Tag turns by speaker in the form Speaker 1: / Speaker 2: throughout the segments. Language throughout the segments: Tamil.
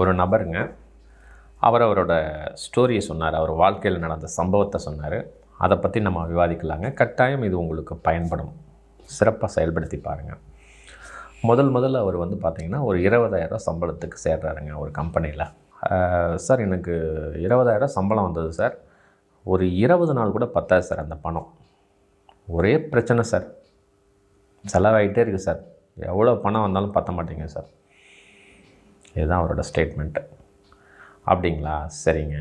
Speaker 1: ஒரு நபருங்க. அவர் அவரோட ஸ்டோரியை சொன்னார். அவர் வாழ்க்கையில் நடந்த சம்பவத்தை சொன்னார். அதை பற்றி நம்ம விவாதிக்கலாங்க. கட்டாயம் இது உங்களுக்கு பயன்படும். சிறப்பாக செயல்படுத்தி பாருங்கள் முதல் முதல்ல அவர் வந்து பார்த்திங்கன்னா ஒரு இருபதாயிரம் சம்பளத்துக்கு சேர்றாருங்க ஒரு கம்பெனியில் சார் எனக்கு இருபதாயிரம் சம்பளம் வந்தது சார் ஒரு இருபது நாள் கூட பத்தாது சார் அந்த பணம். ஒரே பிரச்சனை சார் செலவாகிட்டே இருக்குது சார் எவ்வளோ பணம் வந்தாலும் பத்த மாட்டேங்க சார் இதுதான் அவரோட ஸ்டேட்மெண்ட்டு அப்படிங்களா? சரிங்க.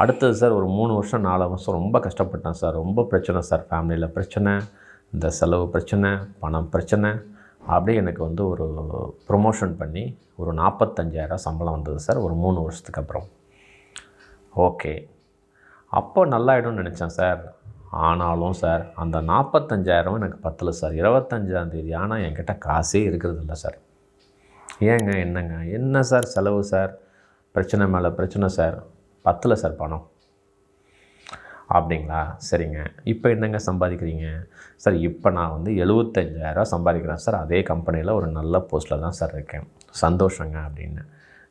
Speaker 1: அடுத்தது சார் ஒரு மூணு வருஷம் நாலு வருஷம் ரொம்ப கஷ்டப்பட்டேன் சார் ரொம்ப பிரச்சனை சார் ஃபேமிலியில் பிரச்சனை இந்த செலவு பிரச்சனை பணம் பிரச்சனை. அப்படியே எனக்கு வந்து ஒரு ப்ரொமோஷன் பண்ணி ஒரு நாற்பத்தஞ்சாயிரம் சம்பளம் வந்தது சார் ஒரு மூணு வருஷத்துக்கு அப்புறம். ஓகே அப்போ நல்லாயிடும்னு நினச்சேன் சார் ஆனாலும் சார் அந்த நாற்பத்தஞ்சாயிரம் எனக்கு பத்தலை சார் இருபத்தஞ்சாந்தேதி ஆனால் என்கிட்ட காசே இருக்கிறது இல்லை சார் ஏங்க என்னங்க? என்ன சார் செலவு சார்? பிரச்சனை மேலே பிரச்சனை சார். பத்தலை சார் பணம். அப்படிங்களா? சரிங்க. இப்போ என்னங்க சம்பாதிக்கிறீங்க? சார் இப்போ நான் வந்து எழுபத்தஞ்சாயிரரூவா சம்பாதிக்கிறேன் சார். அதே கம்பெனியில் ஒரு நல்ல போஸ்ட்டில் தான் சார் இருக்கேன். சந்தோஷங்க அப்படின்னு.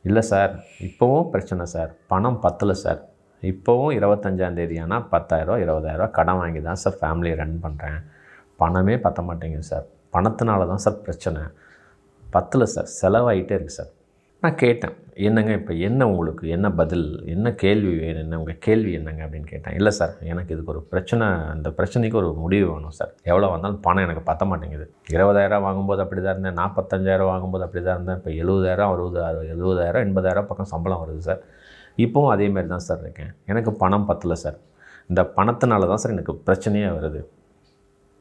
Speaker 1: இல்லை சார் இப்போவும் பிரச்சனை சார். பணம் பத்தலை சார். இப்போவும் இருபத்தஞ்சாந்தேதி ஆனால் பத்தாயிரரூவா இருபதாயிரரூவா கடன் வாங்கி தான் சார் ஃபேமிலியை ரன் பண்ணுறேன் பணமே பத்த மாட்டேங்குது சார். பணத்தினால தான் சார் பிரச்சனை. பத்தில் சார் செலவாயிட்டே இருக்குது சார். நான் கேட்டேன் என்னங்க இப்போ என்ன உங்களுக்கு என்ன பதில் என்ன கேள்வி வேணும் என்ன உங்கள் கேள்வி என்னங்க அப்படின்னு கேட்டேன். இல்லை சார் எனக்கு இதுக்கு ஒரு பிரச்சனை அந்த பிரச்சனைக்கு ஒரு முடிவு வேணும் சார். எவ்வளோ வந்தாலும் பணம் எனக்கு பத்த மாட்டேங்குது. இருபதாயிரம் வாங்கும்போது அப்படி தான் இருந்தேன் நாற்பத்தஞ்சாயிரம் வாங்கும்போது அப்படி தான் இருந்தேன் இப்போ எழுபதாயிரம் அறுபதாயிரம் எழுபதாயிரம் எண்பதாயிரம் பக்கம் சம்பளம் வருது சார். இப்போவும் அதேமாரி தான் சார் இருக்கேன். எனக்கு பணம் பத்தலை சார். இந்த பணத்தினால தான் சார் எனக்கு பிரச்சனையே வருது.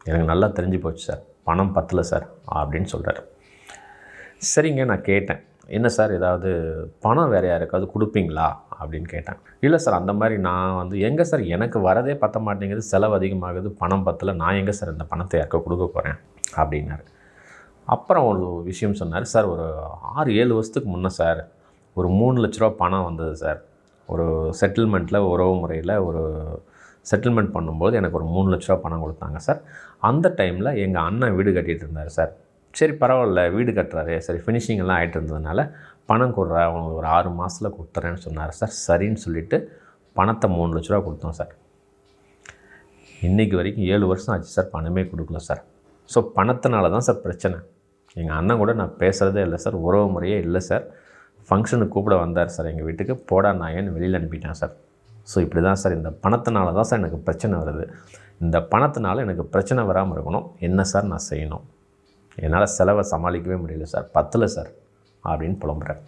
Speaker 1: எனக்கு நல்லா தெரிஞ்சு போச்சு சார். பணம் பத்தலை சார் அப்படின்னு சொல்கிறாரு சரிங்க நான் கேட்டேன். என்ன சார் ஏதாவது பணம் வேறு யாருக்காவது கொடுப்பீங்களா? அப்படின்னு கேட்டேன். இல்லை சார் அந்த மாதிரி நான் வந்து எங்கே சார் எனக்கு வரதே பத்த மாட்டேங்குது செலவு அதிகமாகுது பணம் பத்தல நான் எங்கே சார் இந்த பணத்தை யாருக்க கொடுக்க போகிறேன் அப்படின்னாரு. அப்புறம் ஒரு விஷயம் சொன்னார் சார் ஒரு ஆறு ஏழு வருஷத்துக்கு முன்னே சார் ஒரு மூணு லட்ச ரூபா பணம் வந்தது சார். ஒரு செட்டில்மெண்ட்டில் உறவு முறையில் ஒரு செட்டில்மெண்ட் பண்ணும்போது எனக்கு ஒரு மூணு லட்ச ரூபா பணம் கொடுத்தாங்க சார். அந்த டைமில் எங்கள் அண்ணன் வீடு கட்டிகிட்டு இருந்தார் சார். சரி பரவாயில்ல வீடு கட்டுறாரு. சரி ஃபினிஷிங் எல்லாம் ஆகிட்டு இருந்ததுனால பணம் கொடுறா அவனுக்கு ஒரு ஆறு மாதத்தில் கொடுத்துறேன்னு சொன்னார். சார் சரின்னு சொல்லிவிட்டு பணத்தை மூணு லட்ச ரூபா கொடுத்தோம் சார். இன்றைக்கி வரைக்கும் ஏழு வருஷம் ஆச்சு சார் பணமே கொடுக்கல சார். ஸோ பணத்தினால தான் சார் பிரச்சனை. எங்கள் அண்ணன் கூட நான் பேசுகிறதே இல்லை சார் உறவு முறையே இல்லை சார். ஃபங்க்ஷனுக்கு கூப்பிட வந்தார் சார் எங்கள் வீட்டுக்கு. போடா நாயன்னு வெளியில் அனுப்பிட்டேன் சார். ஸோ இப்படி தான் சார் இந்த பணத்தினால தான் சார் எனக்கு பிரச்சனை வருது. இந்த பணத்தினால எனக்கு பிரச்சனை வராமல் இருக்கணும். என்ன சார் நான் செய்யணும்? என்னால் செலவை சமாளிக்கவே முடியல சார். பத்தலை சார் அப்படின்னு புலம்புறேன்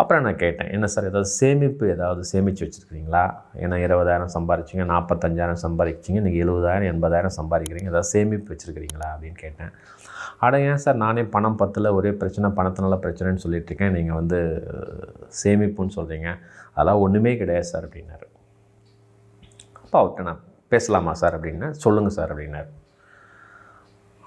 Speaker 1: அப்புறம் நான் கேட்டேன் என்ன சார் ஏதாவது சேமிப்பு ஏதாவது சேமித்து வச்சுருக்கிறீங்களா? ஏன்னா இருபதாயிரம் சம்பாரிச்சிங்க நாற்பத்தஞ்சாயிரம் சம்பாதிச்சிங்க இன்றைக்கி எழுபதாயிரம் எண்பதாயிரம் சம்பாதிக்கிறீங்க ஏதாவது சேமிப்பு வச்சுருக்கிறீங்களா அப்படின்னு கேட்டேன். அட ஏன் சார் நானே பணம் பத்தில் ஒரே பிரச்சனை பணத்தினால பிரச்சனைன்னு சொல்லிட்டுருக்கேன் நீங்கள் வந்து சேமிப்புன்னு சொல்கிறீங்க அதெல்லாம் ஒன்றுமே கிடையாது சார் அப்படின்னாரு. அப்போ அவர்கிட்ட நான் பேசலாமா சார் அப்படின்னா சொல்லுங்கள் சார் அப்படின்னாரு.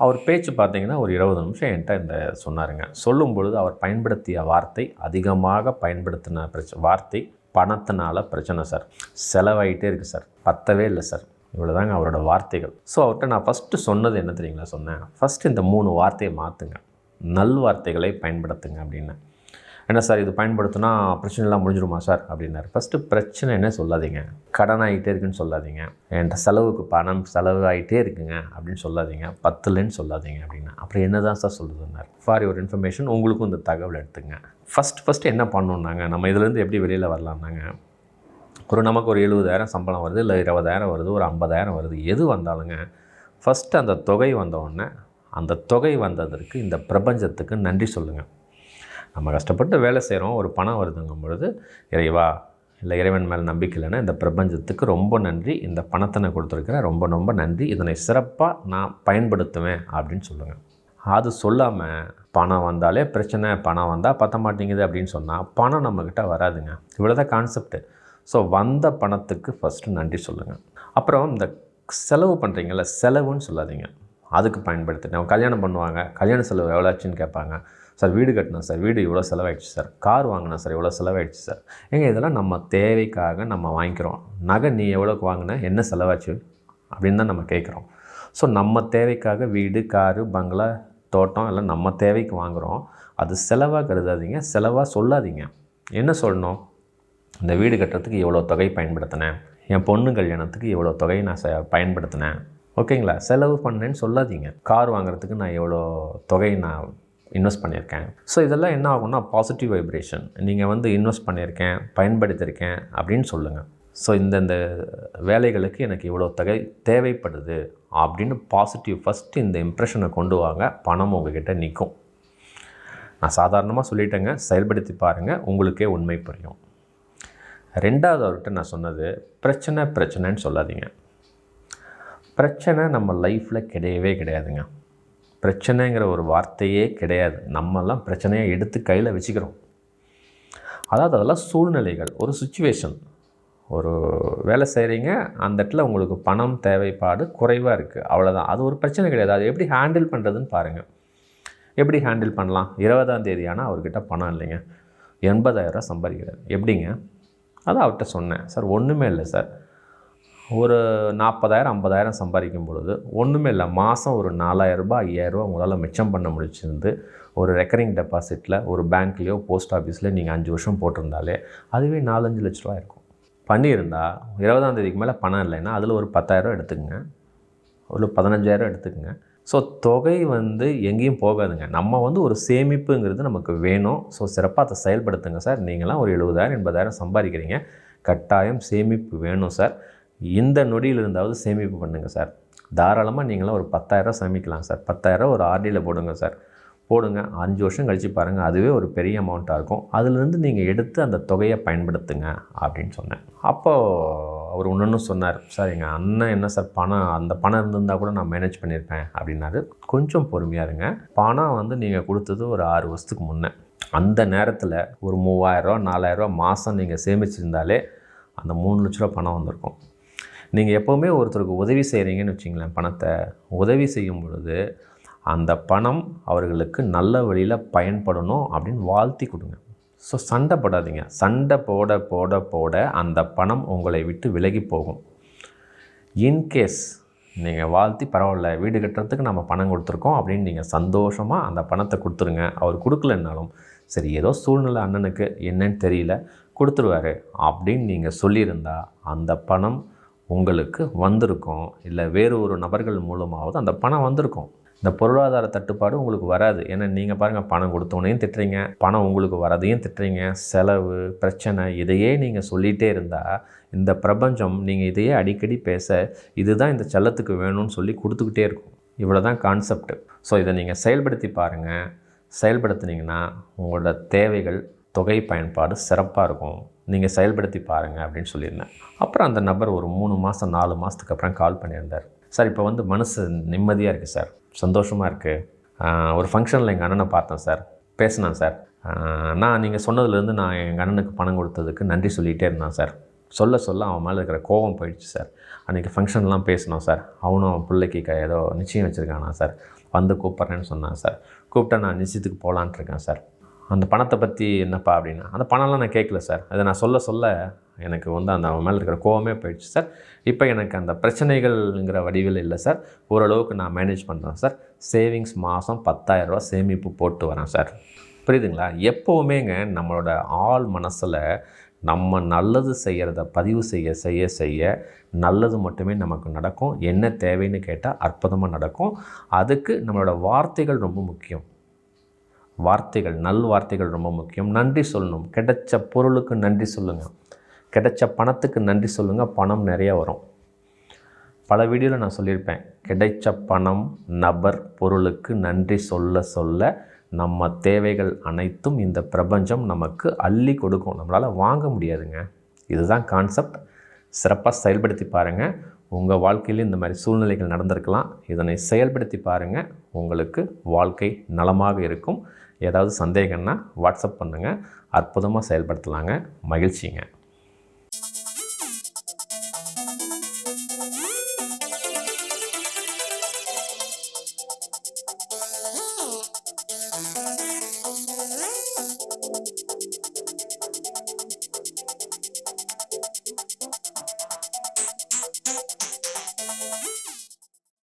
Speaker 1: அவர் பேச்சு பார்த்தீங்கன்னா ஒரு இருபது நிமிஷம் என்கிட்ட இந்த சொன்னாருங்க. சொல்லும் பொழுது அவர் பயன்படுத்திய வார்த்தை அதிகமாக பயன்படுத்தின பிரச்ச வார்த்தை பணத்தினால பிரச்சனை சார். செலவாயிட்டே இருக்குது சார். பத்தவே இல்லை சார். இவ்வளோதாங்க அவரோட வார்த்தைகள். ஸோ அவர்கிட்ட நான் ஃபஸ்ட்டு சொன்னது என்ன தெரியுங்களா சொன்னேன். ஃபஸ்ட்டு இந்த மூணு வார்த்தையை மாற்றுங்க நல் வார்த்தைகளை பயன்படுத்துங்க அப்படின்னு. என்ன சார் இது பயன்படுத்தினா பிரச்சனைலாம் முடிஞ்சிருமா சார்? அப்படின்னாரு. ஃபஸ்ட்டு பிரச்சனை என்ன சொல்லாதீங்க. கடன் ஆகிட்டே இருக்குன்னு சொல்லாதீங்க. என்கிட்ட செலவுக்கு பணம் செலவு ஆகிட்டே இருக்குங்க அப்படின்னு சொல்லாதீங்க. பத்துலன்னு சொல்லாதீங்க அப்படின்னா. அப்புறம் என்ன தான் சார் சொல்லுதுன்னார் ஃபார் யுவர் இன்ஃபர்மேஷன் உங்களுக்கும் இந்த தகவல் எடுத்துங்க. ஃபஸ்ட் ஃபஸ்ட்டு என்ன பண்ணணுன்னாங்க நம்ம இதுலேருந்து எப்படி வெளியில் வரலாம்னாங்க? ஒரு நமக்கு ஒரு எழுபதாயிரம் சம்பளம் வருது இல்லை இருபதாயிரம் வருது ஒரு ஐம்பதாயிரம் வருது எது வந்தாலுங்க ஃபஸ்ட்டு அந்த தொகை வந்தவுடனே அந்த தொகை வந்ததற்கு இந்த பிரபஞ்சத்துக்கு நன்றி சொல்லுங்கள் நம்ம கஷ்டப்பட்டு வேலை செய்கிறோம் ஒரு பணம் வருதுங்கும் பொழுது இறைவா இல்லை இறைவன் மேலே நம்பிக்கை இல்லைன்னா இந்த பிரபஞ்சத்துக்கு ரொம்ப நன்றி இந்த பணத்தை நான் கொடுத்துருக்கிறேன் ரொம்ப ரொம்ப நன்றி இதனை சிறப்பாக நான் பயன்படுத்துவேன் அப்படின்னு சொல்லுங்கள் அது சொல்லாமல் பணம் வந்தாலே பிரச்சனை பணம் வந்தால் பத்த மாட்டேங்குது அப்படின்னு சொன்னால் பணம் நம்மக்கிட்ட வராதுங்க. இவ்வளோ தான் கான்செப்ட்டு ஸோ வந்த பணத்துக்கு ஃபஸ்ட்டு நன்றி சொல்லுங்கள் அப்புறம் இந்த செலவு பண்ணுறீங்கள செலவுன்னு சொல்லாதீங்க. அதுக்கு பயன்படுத்திட்டேன் அவங்க கல்யாணம் பண்ணுவாங்க கல்யாண செலவு எவ்வளோ ஆச்சுன்னு கேட்பாங்க. சார் வீடு கட்டினேன் சார். வீடு இவ்வளோ செலவாயிடுச்சு சார். கார் வாங்கினேன் சார். இவ்வளோ செலவாயிடுச்சு சார். ஏங்க இதெல்லாம் நம்ம தேவைக்காக நம்ம வாங்கிக்கிறோம். நகை நீ எவ்வளோக்கு வாங்கின? என்ன செலவாச்சு? அப்படின்னு தான் நம்ம கேட்குறோம். ஸோ நம்ம தேவைக்காக வீடு காரு பங்களா தோட்டம் எல்லாம் நம்ம தேவைக்கு வாங்குகிறோம் அது செலவாக கருதாதீங்க. செலவாக சொல்லாதீங்க. என்ன சொல்லணும்? இந்த வீடு கட்டுறதுக்கு இவ்வளோ தொகை பயன்படுத்தினேன். என் பொண்ணு கல்யாணத்துக்கு இவ்வளோ தொகையை நான் பயன்படுத்தினேன். ஓகேங்களா? செலவு பண்ணேன்னு சொல்லாதீங்க. கார் வாங்குறதுக்கு நான் எவ்வளோ தொகை நான் இன்வெஸ்ட் பண்ணியிருக்கேன். ஸோ இதெல்லாம் என்ன ஆகும்னா பாசிட்டிவ் வைப்ரேஷன் நீங்கள் வந்து இன்வெஸ்ட் பண்ணியிருக்கேன் பயன்படுத்தியிருக்கேன் அப்படின்னு சொல்லுங்கள் ஸோ இந்தந்த வேலைகளுக்கு எனக்கு இவ்வளோ தொகை தேவைப்படுது அப்படின்னு பாசிட்டிவ் ஃபஸ்ட்டு இந்த இம்ப்ரெஷனை கொண்டு வாங்க பணம் உங்ககிட்ட நிற்கும். நான் சாதாரணமாக சொல்லிட்டேங்க செயல்படுத்தி பாருங்கள் உங்களுக்கே உண்மை புரியும். ரெண்டாவது அவர்கிட்ட நான் சொன்னது பிரச்சனை பிரச்சனைன்னு சொல்லாதீங்க. பிரச்சனை நம்ம லைஃப்பில் கிடையவே கிடையாதுங்க. பிரச்சனைங்கிற ஒரு வார்த்தையே கிடையாது. நம்மெல்லாம் பிரச்சனையை எடுத்து கையில் வச்சுக்கிறோம். அதாவது அதெல்லாம் சூழ்நிலைகள். ஒரு சுச்சுவேஷன் ஒரு வேலை செய்கிறீங்க அந்த இடத்துல உங்களுக்கு பணம் தேவைப்பாடு குறைவாக இருக்குது அவ்வளோதான் அது ஒரு பிரச்சனை கிடையாது. அது எப்படி ஹேண்டில் பண்ணுறதுன்னு பாருங்கள் எப்படி ஹேண்டில் பண்ணலாம்? இருபதாம் தேதி ஆனால் அவர்கிட்ட பணம் இல்லைங்க. எண்பதாயிரரூவா சம்பாதிக்கிறார். எப்படிங்க? அதான் அவர்கிட்ட சொன்னேன். சார் ஒன்றுமே இல்லை சார். ஒரு நாற்பதாயிரம் ஐம்பதாயிரம் சம்பாதிக்கும் பொழுது ஒன்றுமே இல்லை. மாதம் ஒரு நாலாயிரரூபா ஐயாயிரரூபா உங்களால் மிச்சம் பண்ண முடிச்சிருந்து ஒரு ரெக்கரிங் டெபாசிட்டில் ஒரு பேங்க்லேயோ போஸ்ட் ஆஃபீஸ்லேயோ நீங்கள் அஞ்சு வருஷம் போட்டிருந்தாலே அதுவே நாலஞ்சு லட்ச ரூபா இருக்கும். பண்ணியிருந்தால் இருபதாம் தேதிக்கு மேலே பணம் இல்லைன்னா அதில் ஒரு பத்தாயிரம் எடுத்துக்கங்க. ஒரு பதினஞ்சாயிரம் எடுத்துக்கங்க. ஸோ தொகை வந்து எங்கேயும் போகாதுங்க. நம்ம வந்து ஒரு சேமிப்புங்கிறது நமக்கு வேணும். ஸோ சிறப்பாக அதை செயல்படுத்துங்க சார். நீங்களாம் ஒரு எழுபதாயிரம் எண்பதாயிரம் சம்பாதிக்கிறீங்க. கட்டாயம் சேமிப்பு வேணும் சார். இந்த நொடியில் இருந்தாவது சேமிப்பு பண்ணுங்கள் சார் தாராளமாக நீங்களாம் ஒரு பத்தாயிரம் சேமிக்கலாம் சார் பத்தாயிரம் ஒரு ஆர்டியில் போடுங்க சார் போடுங்க. அஞ்சு வருஷம் கழித்து பாருங்கள் அதுவே ஒரு பெரிய அமௌண்ட்டாக இருக்கும். அதுலேருந்து நீங்கள் எடுத்து அந்த தொகையை பயன்படுத்துங்க அப்படின்னு சொன்னேன். அப்போது அவர் ஒன்று சொன்னார் சார் எங்கள் அண்ணன் என்ன சார் பணம் அந்த பணம் இருந்திருந்தால் கூட நான் மேனேஜ் பண்ணியிருப்பேன் அப்படின்னாரு. கொஞ்சம் பொறுமையாக இருங்க. பணம் வந்து நீங்கள் கொடுத்தது ஒரு ஆறு வருஷத்துக்கு முன்னே. அந்த நேரத்தில் ஒரு மூவாயிரரூவா நாலாயிரரூவா மாதம் நீங்கள் சேமிச்சிருந்தாலே அந்த மூணு லட்ச ரூபா பணம் வந்திருக்கும். நீங்கள் எப்போவுமே ஒருத்தருக்கு உதவி செய்கிறீங்கன்னு வச்சிங்களேன் பணத்தை உதவி செய்யும் பொழுது அந்த பணம் அவர்களுக்கு நல்ல வழியில் பயன்படணும் அப்படின்னு வாழ்த்தி கொடுங்க. ஸோ சண்டை போடாதீங்க. சண்டை போட போட போட அந்த பணம் உங்களை விட்டு விலகி போகும். இன்கேஸ் நீங்கள் வாழ்த்தி பரவாயில்ல வீடு கட்டுறதுக்கு நம்ம பணம் கொடுத்துருக்கோம் அப்படின்னு நீங்கள் சந்தோஷமாக அந்த பணத்தை கொடுத்துருங்க. அவர் கொடுக்கலன்னாலும் சரி ஏதோ சூழ்நிலை அண்ணனுக்கு என்னன்னு தெரியல கொடுத்துருவாரு அப்படின்னு நீங்கள் சொல்லியிருந்தால் அந்த பணம் உங்களுக்கு வந்திருக்கும் இல்லை வேறு ஒரு நபர்கள் மூலமாவது அந்த பணம் வந்திருக்கும். இந்த பொருளாதார தட்டுப்பாடு உங்களுக்கு வராது. ஏன்னா நீங்கள் பாருங்கள் பணம் கொடுத்தோனையும் திட்டுறீங்க பணம் உங்களுக்கு வரதையும் திட்டுறீங்க. செலவு பிரச்சனை இதையே நீங்கள் சொல்லிகிட்டே இருந்தால் இந்த பிரபஞ்சம் நீங்கள் இதையே அடிக்கடி பேச இதுதான் இந்த செல்லத்துக்கு வேணும்னு சொல்லி கொடுத்துக்கிட்டே இருக்கும். இவ்வளோ தான் கான்செப்ட் ஸோ இதை நீங்கள் செயல்படுத்தி பாருங்கள் செயல்படுத்துனீங்கன்னா உங்களோட தேவைகள் தொகை பயன்பாடு சிறப்பாக இருக்கும். நீங்கள் செயல்படுத்தி பாருங்கள் அப்படின்னு சொல்லியிருந்தேன். அப்புறம் அந்த நபர் ஒரு மூணு மாதம் நாலு மாதத்துக்கு அப்புறம் கால் பண்ணியிருந்தார். சார் இப்போ வந்து மனசு நிம்மதியாக இருக்குது சார். சந்தோஷமாக இருக்குது ஒரு ஃபங்க்ஷனில் எங்கள் அண்ணனை பார்த்தேன் சார். பேசினேன் சார். நான் நீங்கள் சொன்னதுலேருந்து நான் எங்கள் அண்ணனுக்கு பணம் கொடுத்ததுக்கு நன்றி சொல்லிகிட்டே இருந்தேன் சார். சொல்ல சொல்ல அவன் மேலே இருக்கிற கோபம் போயிடுச்சு சார். அன்றைக்கி ஃபங்க்ஷன்லாம் பேசினோம் சார். அவனும் அவன் பிள்ளைக்கு க- ஏதோ நிச்சயம் வச்சுருக்கானா சார். வந்து கூப்பிட்றேன்னு சொன்னான் சார். கூப்பிட்டா நான் நிச்சயத்துக்கு போகலான்ட்ருக்கேன் சார். அந்த பணத்தை பற்றி என்னப்பா அப்படின்னா அந்த பணம்லாம் நான் கேட்கல சார். அதை நான் சொல்ல சொல்ல எனக்கு வந்து அந்த அவன் மேலே இருக்கிற கோவமே போயிடுச்சு சார். இப்போ எனக்கு அந்த பிரச்சனைகள்ங்கிற வடிவில் இல்லை சார். ஓரளவுக்கு நான் மேனேஜ் பண்ணுறேன் சார். சேவிங்ஸ் மாதம் பத்தாயிரரூபா சேமிப்பு போட்டு வரேன் சார். புரியுதுங்களா? எப்போவுமேங்க நம்மளோட ஆள் மனசில் நம்ம நல்லது செய்கிறத பதிவு செய்ய செய்ய செய்ய நல்லது மட்டுமே நமக்கு நடக்கும். என்ன தேவைன்னு கேட்டால் அற்புதமாக நடக்கும். அதுக்கு நம்மளோட வார்த்தைகள் ரொம்ப முக்கியம். வார்த்தைகள் நல் வார்த்தைகள் ரொம்ப முக்கியம். நன்றி சொல்லணும். கிடைச்ச பொருளுக்கு நன்றி சொல்லுங்கள் கிடைச்ச பணத்துக்கு நன்றி சொல்லுங்கள் பணம் நிறைய வரும். பல வீடியோவில் நான் சொல்லியிருப்பேன். கிடைச்ச பணம் நபர் பொருளுக்கு நன்றி சொல்ல சொல்ல நம்ம தேவைகள் அனைத்தும் இந்த பிரபஞ்சம் நமக்கு அள்ளி கொடுக்கும். நம்மளால் வாங்க முடியாதுங்க. இதுதான் கான்செப்ட். சிறப்பாக செயல்படுத்தி பாருங்கள் உங்கள் வாழ்க்கையிலே இந்த மாதிரி சூழ்நிலைகள் நடந்திருக்கலாம். இதனை செயல்படுத்தி பாருங்கள் உங்களுக்கு வாழ்க்கை நலமாக இருக்கும். ஏதாவது சந்தேகம்னா வாட்ஸ்அப் பண்ணுங்கள் அற்புதமாக செயல்படுத்தலாங்க. மகிழ்ச்சிங்க.